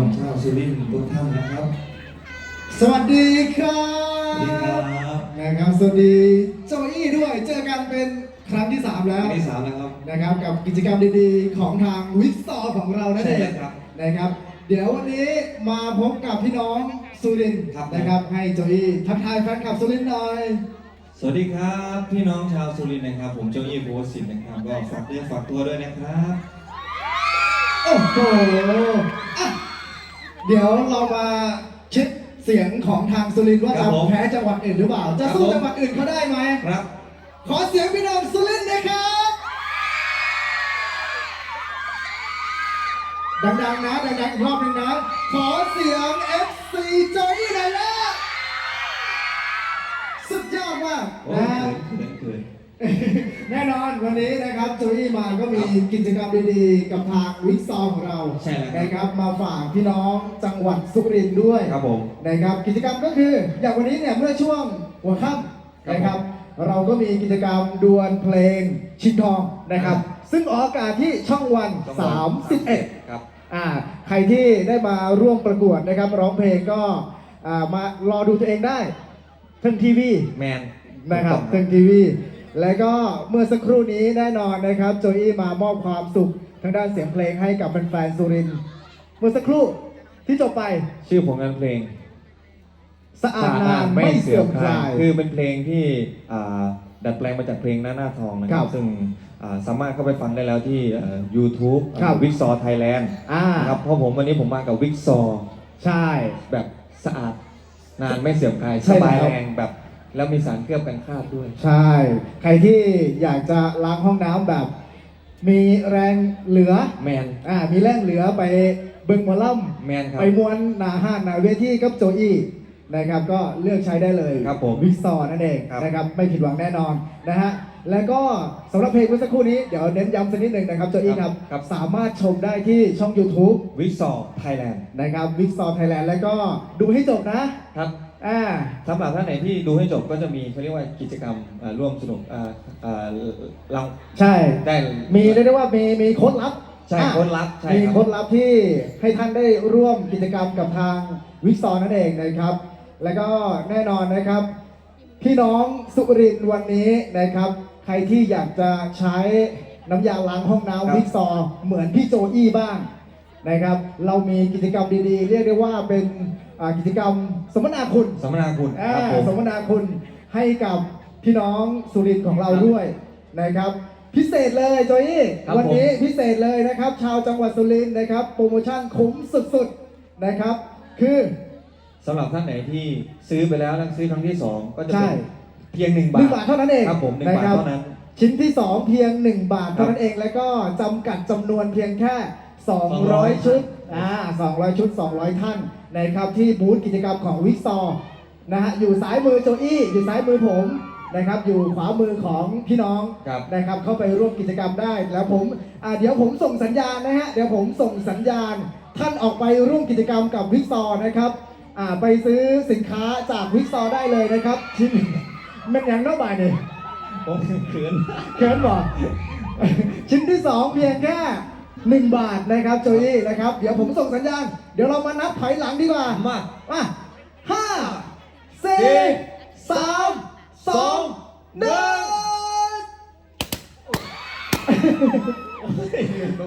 องชาวสุรินทร์ทุกท่านนะครับ สวัสดีครัสวัสดีครับบนะครับ สวัสดีโจอี้ด้วย เจอกันเป็นครั้งที่ 3 แล้ววันที่สามนะครับ นะครับ กับกิจกรรมดีๆ ของทางวิกซอของเรานั่นเอใช่งแล้วครับ นะครับ เดี๋ยววันนี้มาพบกับพี่น้องสุรินทร์ครับ นะครับ ให้โจอี้ทักทายแฟนคลับสุรินทร์หน่อย สวัสดีครับพี่น้องชาวสุรินทร์นะครับ ผมโจอี้ภูวสินทร์นะครับ ก็ฝากเนื้อฝากตัวด้วยนะครับ โอ้โหอะ เดี๋ยวเรามาเช็คเสียงของทางสุรินทร์ว่าครัจะบผมแพ้จังหวัดอื่นหรือเปล่า จะครับสู้ผม จังหวัดอื่นเขาได้ไหม ครับขอเสียงพี่น้องสุรินทร์หนะครับ ดังๆนะ ดังๆอีกรอบหนึงนะ ขอเสียง FC จอยหน่อยนะสุดยอดมากโอ้นะ เขินเขิน แน่นอนวันนี้นะครับโจอี้มาก็มีกิจกรรมดีๆ กับทางวิกซอของเราใช่แล้วครับนะครับ มาฝากพี่น้องจังหวัดสุรินทร์ด้วยครับผมนะครับ กิจกรรมก็คืออย่างวันนี้เนี่ยเมื่อช่วงหัวค่ำครับนะครับเราก็มีกิจกรรมดวลเพลงชิงทองนะครับอ่ซึ่งออกอากาศที่ช่องวัน 31 ครับ อ่าใครที่ได้มาร่วมประกวดนะครับร้องเพลงก็อ่ามารอดูตัวเองได้ทางทีวีแมนนะครับถูกทาต้องทีวี แล้วก็เมื่อสักครู่นี้แน่นอนนะครับโจอี้มามอบความสุขทางด้านเสียงเพลงให้กับแฟนๆสุรินทร์เมื่อสักครู่ที่จบไปชื่อผลงานเพลงสะอาดนานไม่เสื่อมคลาย คือเป็นเพลงที่อ่าดัดแปลงมาจากเพลงหน้าหน้าทองนะคครัรับบซึ่งอ่าสามารถเข้าไปฟังได้แล้วที่เอ่อ YouTube ครับวิกซอไทยแลนด์อ่านะครับเพราะผมวันนี้ผมมากับวิกซอใช่ แบบสะอาดนานไม่เสื่อมคลายใช่สบายแล้วแรงแบบ แล้วมีสารเคลือบกันคราบด้วย ใช่ ใครที่อยากจะล้างห้องน้ำแบบ มีแรงเหลือแมนอ่ามีแรงเหลือไปเบึงหมอลำแมนครับไปมวนหนาห้านหนาเวทีกับโจอี้นะครับ ก็เลือกใช้ได้เลยครับผมวิกซอนั่นเองครับ นะครับ ไม่ผิดหวังแน่นอนนะฮะแล้วก็สำหรับเพลงเมื่อสักครู่นี้เดี๋ยวเน้นย้ำสักนิดหนึ่งนะครับโจอี้ครับครับสามารถชมได้ที่ช่อง YouTube วิกซอไทยแลนด์นะครับวิกซอไทยแลนด์แล้วก็ดูให้จบนะ ครับ อ่า สำหรับท่านไหนที่ดูให้จบก็จะมีเขาเรียกว่ากิจกรรมอ่าร่วมสนุกอ่าอ่าเราใช่ ได้ มีเรียกได้ว่ามีมีโค้ดลับใช่อะโค้ดลับใช่มีครับโค้ดลับที่ให้ท่านได้ร่วมกิจกรรมกับทางวิกซอนั่นเองนะครับ แล้วก็แน่นอนนะครับ พี่น้องสุรินทร์วันนี้นะครับ ใครที่อยากจะใช้น้ำยาล้างห้องน้ำวิกซอเหมือนพี่โจอี้บ้าง นะครับ เรามีกิจกรรมดีๆ เรียกได้ว่าเป็นอ่ากิจกรรมสมนาคุณสัมมนาคุณอ่าครับผม สมนาคุณให้กับพี่น้องสุรินทร์ของเราด้วยนะครับ พิเศษเลยโจยี่ครับวันนี้ผมพิเศษเลยนะครับ ชาวจังหวัดสุรินทร์นะครับ โปรโมชั่นคุ้มสุดๆนะครับ คือ สำหรับท่านไหนที่ซื้อไปแล้วแล้วซื้อครั้งที่สองก็จะใช่ เป็นเพียงหนึ่งหบานึ่ท งบาทเท่านั้นเองครับผมหนึ่งนะบาทครับเท่านั้นชิ้นที่ 2 เพียง 1 บาทครัเท่าบนั้นเองแล้วก็จำกัดจำนวนเพียงแค่ 200 ชุดอ่า200 ชุด 200 ท่านนะครับที่บูธกิจกรรมของวิกซอนะฮะอยู่ซ้ายมือโจอี้อยู่ซ้ายมือผมนะครับอยู่ขวามือของพี่น้องครับนะครับเข้าไปร่วมกิจกรรมได้แล้วผมอ่าเดี๋ยวผมส่งสัญญาณนะฮะเดี๋ยวผมส่งสัญญาณ ท่านออกไปร่วมกิจกรรมกับวิกซอนะครับอ่าไปซื้อสินค้าจากวิกซอได้เลยนะครับชิ้นมันยังน้อยบายเนี่ยผมเขินเขินบอกชิ้นที่2เพียงแค่ 1 บาทนะครับโจยี่นะครับ เดี๋ยวผมส่งสัญญาณ เดี๋ยวเรามานับถอยหลังดีกว่า มา มาห้าสี่สามสองหนึ่ง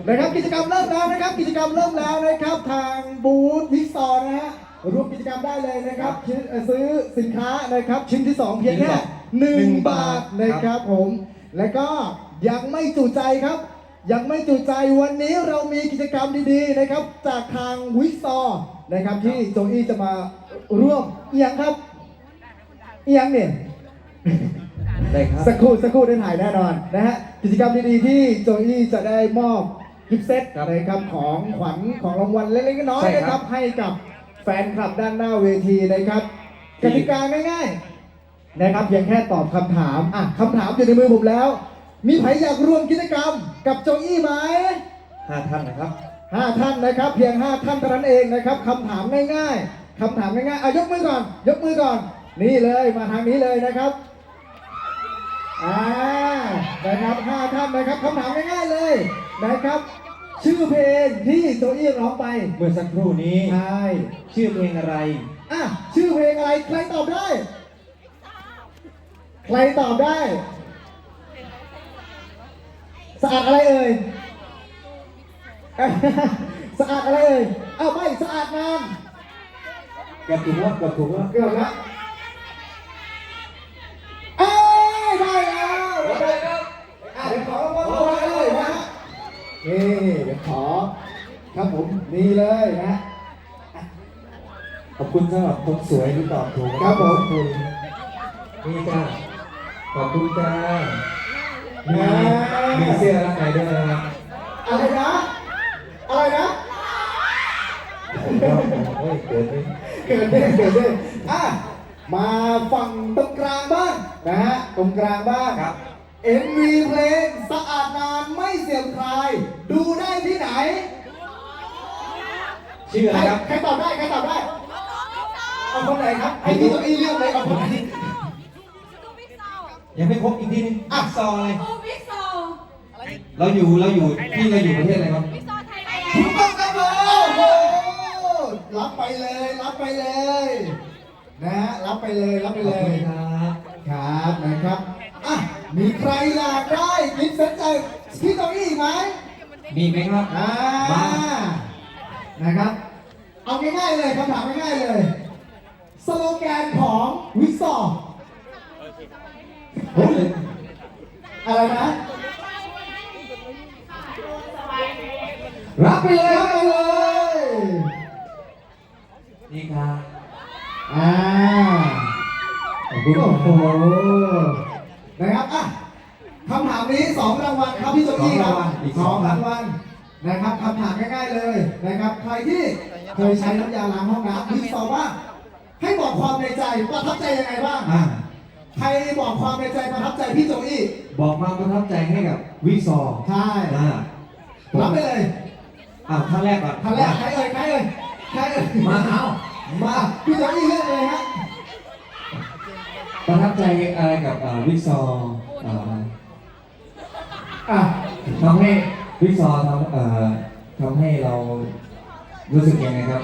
นะครับกิจกรรมเริ่มแล้วนะครับ กิจกรรมเริ่มแล้วนะครับ ทางบูธวิกซอร์นะฮะร่วมกิจกรรมได้เลยนะครับชิ้นเอ่อซื้อสินค้านะครับ ชิ้นที่ 2 เพียงแค่1บาทนะครับผม และก็ยังไม่จุใจครับ ยังไม่จุใจวันนี้เรามีกิจกรรมดีๆนะครับ จากทางวิกซอร์นะครับที่โจอี้จะมาร่วมเอียงครับ เอียงเนี่ยได้ครับสักครู่สักครู่ได้ถ่ายแน่นอนนะฮะกิจกรรมดีๆที่โจอี้จะได้มอบกิฟต์เซตครับนะครับของขวัญของรางวัลเล็กๆน้อยใช่ๆครับนะครับ ให้กับแฟนคลับด้านหน้าเวทีนะครับกติกาง่าย ๆ นะครับเพียงแค่ตอบคำถามอะคำถามอยู่ในมือผมแล้ว มีใครอยากร่วมกิจกรรมกับโจอี้ไหมห้าท่านนะครับห้าท่านนะครับ เพียงห้าท่านเท่านั้นเองนะครับคำถามง่ายๆคำถามง่ายๆอะยกมือก่อน ยกมือก่อน นี่เลยมาทางนี้เลยนะครับอ่านะครับห้าท่านนะครับคำถามง่ายๆเลยนะครับ ชื่อเพลงที่โจอี้ร้องไปเมื่อสักครู่นี้ใช่ชื่อเพลงอะไรอะชื่อเพลงอะไรใครตอบได้ ใครตอบได้ สะอาดอะไรเอ่ยสะอาดอะไรเอ่ยอ้าวไม่สะอาดน้เกับถูกว่าเกับถูกว่าำเกือบละเอ้ยได้แล้วได้แล้วอะเดี๋ยวขอรางวัลรางวัลเลยนะฮะนี่เดี๋ยวขอครับผมนี่เลยนะขอบคุณสำหรับคนสวยที่ตอบถูกครับผมคุณนี่จ้าขอบคุณจ้า มีมีเสื้อรักไหนด้วยนะครับอะไรนะ อะไรนะโอ้ยเกิดไม่เกิดเรื่องเกิดเรื่องอะมาฝั่งตรงกลางบ้างนะฮะตรงกลางบ้างครับ MV เพลงสะอาดนานไม่เสียมคลาย ดูได้ที่ไหน ชื่ออะไรครับ ใครตอบได้ ใครตอบได้ เอาคนไหนครับไอ้พี่ตัวอีเรื่องเลยเอาคนไหน ยังไม่ครบอีกทีนึงอะซออะไรโอ้วิโซเราอยู่เราอยู่ที่เราอยู่ประเทศอะไรครับวิโซไทยแลนถูกด์ต้องครับผมโอ้โหรับไปเลย รับไปเลย นะฮะรับไปเลย รับไปขอบเลคุณยครับ ครับนะครับ อะ มีใครอยากได้กิฟต์เซ็ตจากพี่โตอี้อีกไหม มีไหมครับ อ่า มา นะครับ เอาง่ายๆเลยคำถามง่ายๆเลย สโลแกนของวิกซอร์เฮ้ย อะไรนะ รับไปเลยรับไปเลย นี่ครับอ่าขอบคุณโอ้โอ้โหโหนะครับอะคำถามนี้สองรางวัลครับพี่โจอี้ครับสองรางวัลอีกสสอองงรางวัลนะครับคำถามง่ายๆเลยนะครับ ใครที่เคยใช้น้ำยาล้างห้องน้ำวิกซอร์บ้างให้บอกความในใจประทับใจยังไงบ้างอ่า ใครบอกความในใจประทับใจพี่โจอี้บอกความประทับใจให้กับวิซอร์ใช่อ่ารับไปเลยอ่าท่านแรกก่อนท่านแรกใครเอ่ยใครเอ่ยใครเอ่ยมาเอามาพี่โจอี้เลือกเลยฮะประทับใจอะไรกับอ่าวิซอร์อ่าอะทำให้วิซอร์ทำเอ่อทำให้เรารู้สึกยังไงครับ